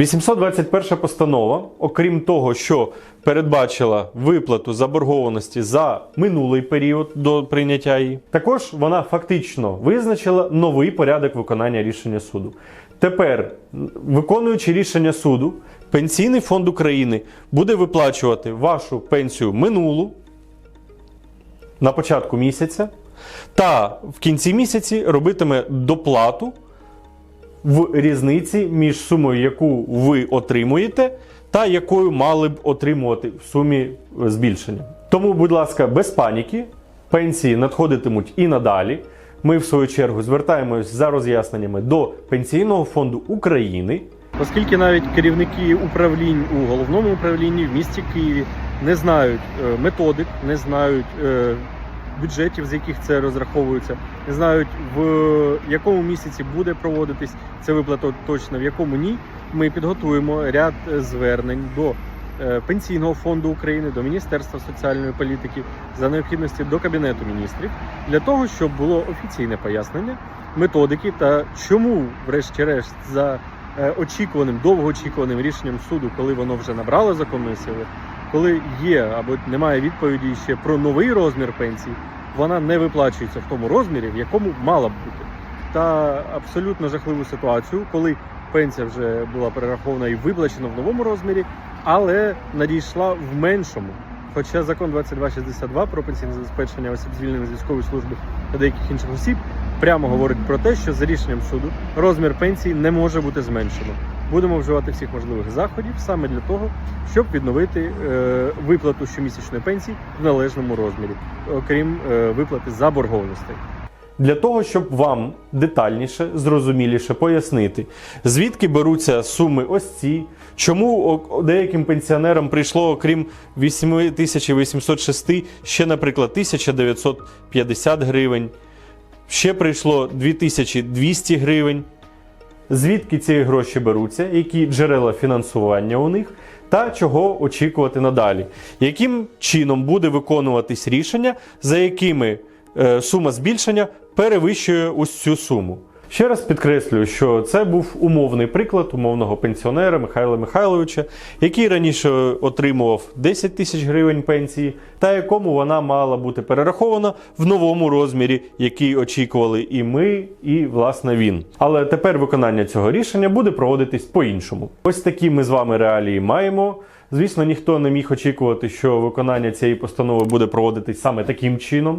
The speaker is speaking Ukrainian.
821 постанова, окрім того, що передбачила виплату заборгованості за минулий період до прийняття її, також вона фактично визначила новий порядок виконання рішення суду. Тепер, виконуючи рішення суду, Пенсійний фонд України буде виплачувати вашу пенсію минулу на початку місяця, та в кінці місяці робитиме доплату в різниці між сумою, яку ви отримуєте, та якою мали б отримувати в сумі е, збільшення. Тому, будь ласка, без паніки, пенсії надходитимуть і надалі. Ми, в свою чергу, звертаємось за роз'ясненнями до Пенсійного фонду України. Оскільки навіть керівники управлінь у головному управлінні в місті Києві не знають е, методик, не знають е, бюджетів, з яких це розраховується, не знають в якому місяці буде проводитись це виплата точно, в якому ні. Ми підготуємо ряд е, звернень до е, Пенсійного фонду України, до Міністерства соціальної політики за необхідності до Кабінету міністрів для того, щоб було офіційне пояснення методики та чому, врешті-решт, за е, очікуваним, довгоочікуваним рішенням суду, коли воно вже набрало законної сили, коли є або немає відповіді ще про новий розмір пенсії, вона не виплачується в тому розмірі, в якому мала б бути. Та абсолютно жахливу ситуацію, коли пенсія вже була перерахована і виплачена в новому розмірі, але надійшла в меншому. Хоча закон 2262 про пенсійне забезпечення осіб звільнених з військової служби та деяких інших осіб прямо говорить про те, що за рішенням суду розмір пенсії не може бути зменшено. Будемо вживати всіх можливих заходів саме для того, щоб відновити е, виплату щомісячної пенсії в належному розмірі, окрім е, виплати заборгованостей. Для того, щоб вам детальніше, зрозуміліше пояснити, звідки беруться суми ось ці, чому деяким пенсіонерам прийшло, окрім 8806, ще, наприклад, 1950 гривень, ще прийшло 2200 гривень. Звідки ці гроші беруться, які джерела фінансування у них, та чого очікувати надалі, яким чином буде виконуватись рішення, за якими е, сума збільшення перевищує ось цю суму. Ще раз підкреслюю, що це був умовний приклад умовного пенсіонера Михайла Михайловича, який раніше отримував 10 тисяч гривень пенсії, та якому вона мала бути перерахована в новому розмірі, який очікували і ми, і власне він. Але тепер виконання цього рішення буде проводитись по-іншому. Ось такі ми з вами реалії маємо. Звісно, ніхто не міг очікувати, що виконання цієї постанови буде проводитись саме таким чином.